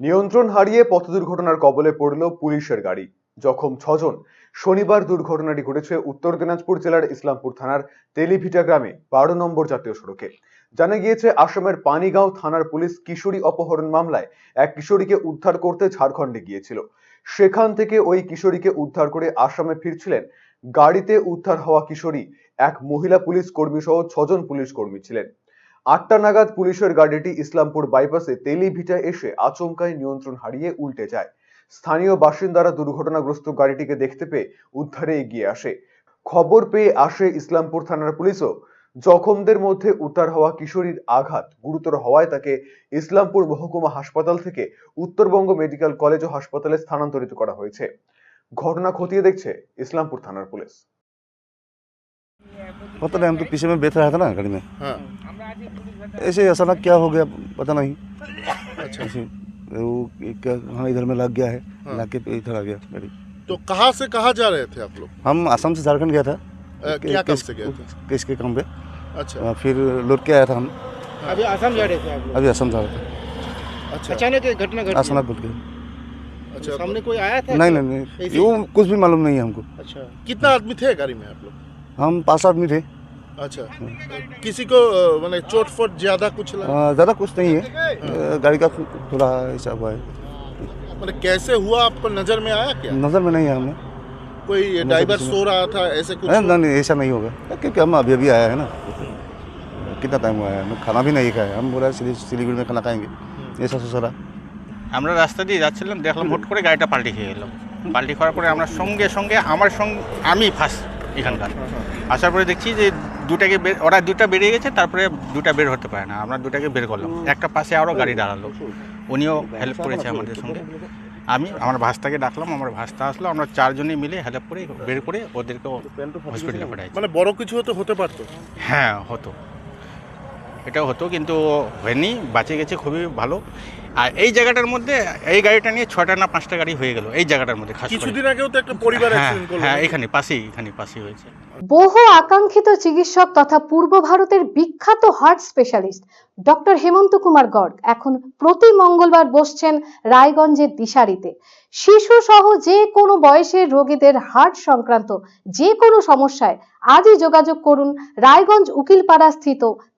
নিয়ন্ত্রণ হারিয়ে পথ দুর্ঘটনার কবলে পড়ল পুলিশের গাড়ি। জখম ছজন। শনিবার দুর্ঘটনাটি ঘটেছে উত্তর দিনাজপুর জেলার ইসলামপুর থানার তেলিভিটা গ্রামে, বারো নম্বর জাতীয় সড়কে। জানা গিয়েছে, আসামের পানিগাঁও থানার পুলিশ কিশোরী অপহরণ মামলায় এক কিশোরীকে উদ্ধার করতে ঝাড়খণ্ডে গিয়েছিল। সেখান থেকে ওই কিশোরীকে উদ্ধার করে আসামে ফিরছিলেন। গাড়িতে উদ্ধার হওয়া কিশোরী এক মহিলা পুলিশ কর্মী সহ ছজন পুলিশ কর্মী ছিলেন। আটটা নাগাদ পুলিশের গাড়িটি ইসলামপুর বাইপাসে তেলিভিটা এসে আচমকায় নিয়ন্ত্রণ হারিয়ে উল্টে যায়। স্থানীয় বাসিন্দারা দুর্ঘটনাগ্রস্ত গাড়িটিকে দেখতে পেয়ে উদ্ধারে এগিয়ে আসে। খবর পেয়ে আসে ইসলামপুর থানার পুলিশও। জখমদের মধ্যে উদ্ধার হওয়া কিশোরীর আঘাত গুরুতর হওয়ায় তাকে ইসলামপুর মহকুমা হাসপাতাল থেকে উত্তরবঙ্গ মেডিকেল কলেজ ও হাসপাতালে স্থানান্তরিত করা হয়েছে। ঘটনা খতিয়ে দেখছে ইসলামপুর থানার পুলিশ। पता नहीं हम तो पीछे में बैठ रहा था ना गाड़ी में। हाँ। ऐसे ही अचानक क्या हो गया पता नहीं। अच्छा। ऐसे वो क्या हाँ इधर में लग गया है हाँ। लग के इधर आ गया गाड़ी। तो कहाँ से कहाँ जा रहे थे आप लोग? हम असम से झारखंड गया था। अ, क्या काम से गए थे? केस के काम पे। अच्छा। फिर लौट के आया था हम। अभी आसाम जा रहे थे आप लोग? अभी असम जा रहे थे। अच्छा। अचानक ये घटना घटी। अचानक घुट गया अच्छा। सामने कोई आया था नहीं नहीं नहीं। वो कुछ भी मालूम नहीं है हमको। अच्छा। कितना आदमी थे गाड़ी में आप लोग? हम पांच आदमी थे अच्छा किसी को अ, माने चोट फोट ज्यादा कुछ लगा आ, ज़्यादा कुछ नहीं है आ, गाड़ी का थोड़ा ऐसा हुआ है माने कैसे हुआ आपको नजर में आया क्या नज़र में नहीं है हमें कोई ड्राइवर कुछ सो रहा था ऐसे कुछ नहीं नहीं, नहीं ऐसा नहीं होगा क्योंकि हम अभी अभी आया है ना कितना टाइम हुआ है हम खाना भी नहीं खाया हम बोला सिली- सिलीगुड़ी में खाना खाएंगे ऐसा सोचा আমরা রাস্তা দিয়ে যাচ্ছিলাম দেখলাম হুট করে গাড়িটা পাল্টি খেয়ে গেল পাল্টি খাওয়ার পরে আমরা সঙ্গে সঙ্গে আমার সঙ্গে আমি ফার্স্ট এখানকার। আসার পরে দেখছি যে দুটাকে বের ওরা দুটা বেরিয়ে গেছে তারপরে দুটা বের হতে পারে না। আমরা দুটাকে বের করলাম। একটা পাশে আরও গাড়ি দাঁড়াল। উনিও হেল্প করেছে আমাদের সঙ্গে। আমি আমার ভাস্তাকে ডাকলাম আমার ভাস্তা আসলো। আমরা চারজনে মিলে হেল্প করে বের করে ওদেরকে হসপিটালে পাঠাই মানে বড় কিছু হতে হতে পারতো। হ্যাঁ হতো। এটাও হতো কিন্তু হয়নি বাঁচে গেছে খুবই ভালো। আর এই জায়গাটার মধ্যে এই গাড়িটা নিয়ে ছটা না পাঁচটা গাড়ি হয়ে গেল এই জায়গাটার মধ্যে কিছুদিন আগেও তো একটা পরিবার হ্যাঁ হ্যাঁ এখানে পাশেই এখানে পাশেই হয়েছে। বহু আকাঙ্ক্ষিত চিকিৎসক তথা পূর্ব ভারতের বিখ্যাত heart specialist doctor Hemanta Kumar Garg এখন প্রতি মঙ্গলবার বসছেন রায়গঞ্জের দিশারিতে। শিশু সহ যে কোনো বয়সের রোগীদের হার্ট সংক্রান্ত যে কোনো সমস্যায় আজই যোগাযোগ করুন রায়গঞ্জ উকিলপাড়া স্থিত